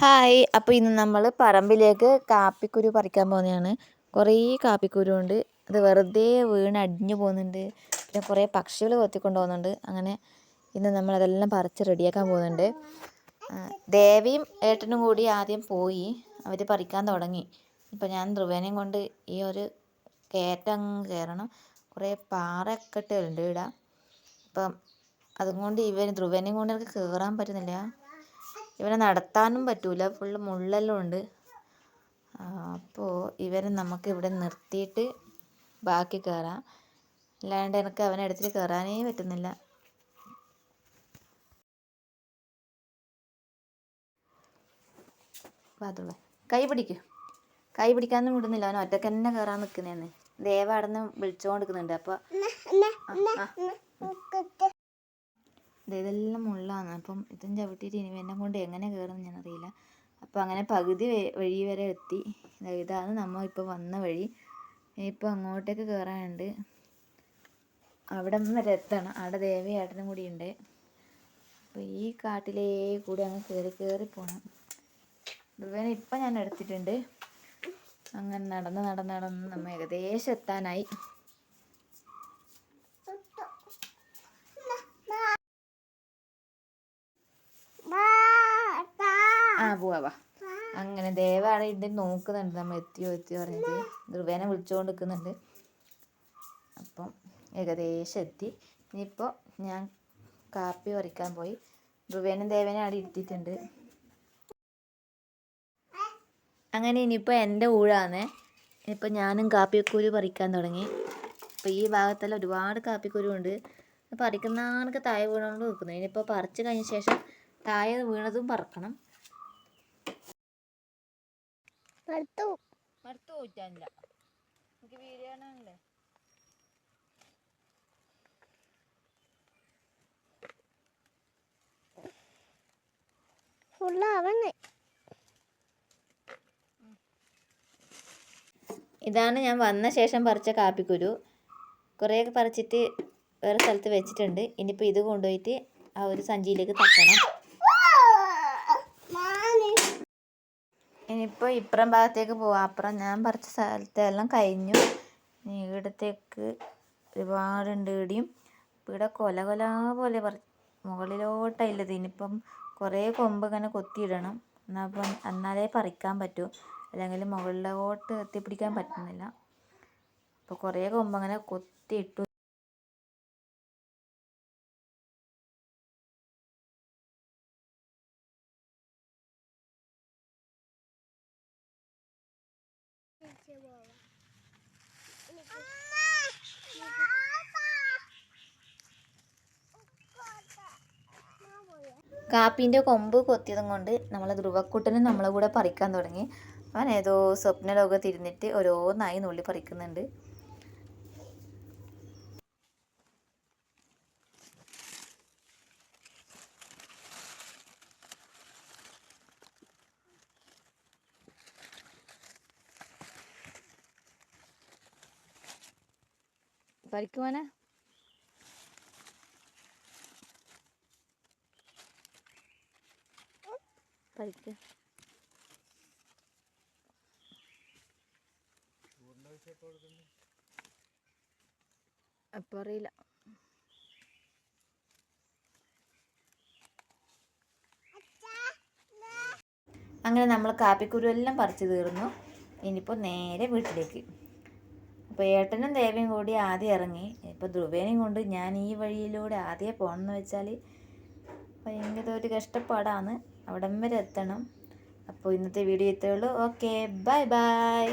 Hi. അപ്പോൾ ഇന്ന് നമ്മൾ പറമ്പിലേക്ക് കാപ്പിക്കുരു പറിക്കാൻ പോകുന്നതാണ് കുറേ കാപ്പിക്കുരു ഉണ്ട്. അത് വെറുതെ വീണ് അടിഞ്ഞു പോകുന്നുണ്ട്. പിന്നെ കുറേ പക്ഷികൾ കൊത്തിക്കൊണ്ട് പോകുന്നുണ്ട്. അങ്ങനെ ഇന്ന് നമ്മൾ അതെല്ലാം പറിച്ച് റെഡിയാക്കാൻ പോകുന്നുണ്ട്. ദേവിയും ഏട്ടനും കൂടി ആദ്യം പോയി. അവർ പറിക്കാൻ തുടങ്ങി. ഇപ്പം ഞാൻ ധ്രുവനെയും കൊണ്ട് ഈ ഒരു കയറ്റം കയറണം കുറേ പാറയൊക്കെ ഇട്ടുണ്ട് ഇവിടെ അപ്പം അതുകൊണ്ട് ഇവൻ ധ്രുവനെയും കൊണ്ട് എനിക്ക് കയറാൻ പറ്റുന്നില്ല. ഇവനെ നടത്താനും പറ്റൂല. ഫുള്ള് മുള്ളെല്ലാം ഉണ്ട്. അപ്പോൾ ഇവരെ നമുക്ക് ഇവിടെ നിർത്തിയിട്ട് ബാക്കി കയറാം അല്ലാണ്ട് എനിക്ക് അവനെ എടുത്തിട്ട് കയറാനേ പറ്റുന്നില്ല. കൈ പിടിക്ക്. കൈ പിടിക്കാനൊന്നും വിടുന്നില്ല. അവൻ ഒറ്റയ്ക്ക് തന്നെ കയറാൻ നിൽക്കുന്നതെന്ന് ദേവ അവിടെ നിന്ന് വിളിച്ചുകൊണ്ടിരിക്കുന്നുണ്ട് അപ്പോൾ ഇതെല്ലാം മുള്ളാണ് അപ്പം ഇതും ചവിട്ടിയിട്ട് ഇനി എന്നെ കൊണ്ട് എങ്ങനെ ഞാൻ അറിയില്ല അപ്പോൾ അങ്ങനെ പകുതി വഴി വരെ എത്തി. ഇതാണ് നമ്മൾ ഇപ്പോൾ വന്ന വഴി. ഇനിയിപ്പോൾ അങ്ങോട്ടേക്ക് കയറാനുണ്ട് അവിടെ വരെ എത്തണം. അവിടെ ദേവി ഏട്ടനും കൂടി ഉണ്ട്. അപ്പോൾ ഈ കാട്ടിലേ കൂടി അങ്ങ് കയറി കയറി പോകണം ഇതുവരെ ഇപ്പം ഞാൻ എടുത്തിട്ടുണ്ട്. അങ്ങനെ നടന്ന് നടന്ന് നടന്ന് നമ്മൾ ഏകദേശം എത്താനായി. ആ പോവാ അങ്ങനെ ദേവാണ് ഇണ്ട് നോക്കുന്നുണ്ട്. നമ്മൾ എത്തിയോ എത്തിയോ പറഞ്ഞിട്ട് ധ്രുവേനെ വിളിച്ചുകൊണ്ട് നിൽക്കുന്നുണ്ട് അപ്പം ഏകദേശം എത്തി. ഇനിയിപ്പോൾ ഞാൻ കാപ്പി പറിക്കാൻ പോയി. ധ്രുവേനും ദേവനും അവിടെ ഇരുത്തിയിട്ടുണ്ട്. അങ്ങനെ ഇനിയിപ്പോൾ എന്റെ ഊഴാണ്. ഇനിയിപ്പോൾ ഞാനും കാപ്പിക്കുരു പറിക്കാൻ തുടങ്ങി. അപ്പോൾ ഈ ഭാഗത്തെല്ലാം ഒരുപാട് കാപ്പിക്കുരു ഉണ്ട്. പറിക്കുന്ന താഴെ വീണുകൊണ്ട് നിൽക്കുന്നു. ഇനിയിപ്പോൾ പറിച്ച് കഴിഞ്ഞ ശേഷം താഴെ വീണതും പറക്കണം. മടുത്തു മടുത്തു പോയിട്ടില്ല. എനിക്ക് വീഡിയോ ഫുള്ളാവണേ ഇതാണ് ഞാൻ വന്ന ശേഷം പറിച്ച കാപ്പിക്കുരു. കുറേയൊക്കെ പറിച്ചിട്ട് വേറെ സ്ഥലത്ത് വെച്ചിട്ടുണ്ട്. ഇനിയിപ്പോൾ ഇത് കൊണ്ടുപോയിട്ട് ആ ഒരു സഞ്ചിയിലേക്ക് തട്ടണം. ഇനിയിപ്പോൾ ഇപ്പുറം ഭാഗത്തേക്ക് പോവാം. അപ്പുറം ഞാൻ പറിച്ച സ്ഥലത്തെല്ലാം കഴിഞ്ഞു. ഇവിടത്തേക്ക് ഒരുപാടുണ്ട് ഇടിയും. ഇവിടെ കൊല കൊല പോലെ പറ മുകളിലോട്ടായില്ലത് ഇനിയിപ്പം കുറേ കൊമ്പ് ഇങ്ങനെ കൊത്തിയിടണം. എന്നാൽ എന്നാലേ പറിക്കാൻ പറ്റൂ. അല്ലെങ്കിൽ മുകളിലോട്ട് എത്തിപ്പിടിക്കാൻ പറ്റുന്നില്ല. അപ്പോൾ കുറേ കൊമ്പ് അങ്ങനെ കൊത്തിയിട്ടു കാപ്പീന്റെ കൊമ്പ് കൊത്തിയതും കൊണ്ട് നമ്മൾ ധ്രുവക്കുട്ടനും നമ്മളെ കൂടെ പറിക്കാൻ തുടങ്ങി. അവൻ ഏതോ സ്വപ്ന ലോകത്തിരുന്നിട്ട് ഓരോന്നായി നുള്ളി പറിക്കുന്നുണ്ട്. പറിക്കുവാനാ പരിക്ക്. അപ്പം അറിയില്ല. അങ്ങനെ നമ്മൾ കാപ്പിക്കുരു എല്ലാം പറിച്ചു തീർന്നു. ഇനിയിപ്പോൾ നേരെ വീട്ടിലേക്ക്. അപ്പോൾ ഏട്ടനും ദേവയും കൂടി ആദ്യം ഇറങ്ങി. ഇപ്പോൾ ധ്രുവേനെയും കൊണ്ട് ഞാൻ ഈ വഴിയിലൂടെ ആദ്യം പോകണമെന്ന് വെച്ചാൽ ഭയങ്കര ഒരു കഷ്ടപ്പാടാണ്. അവിടം വരെ എത്തണം. അപ്പോൾ ഇന്നത്തെ വീഡിയോ ഇത്രയുള്ളൂ ഓക്കെ ബൈ ബൈ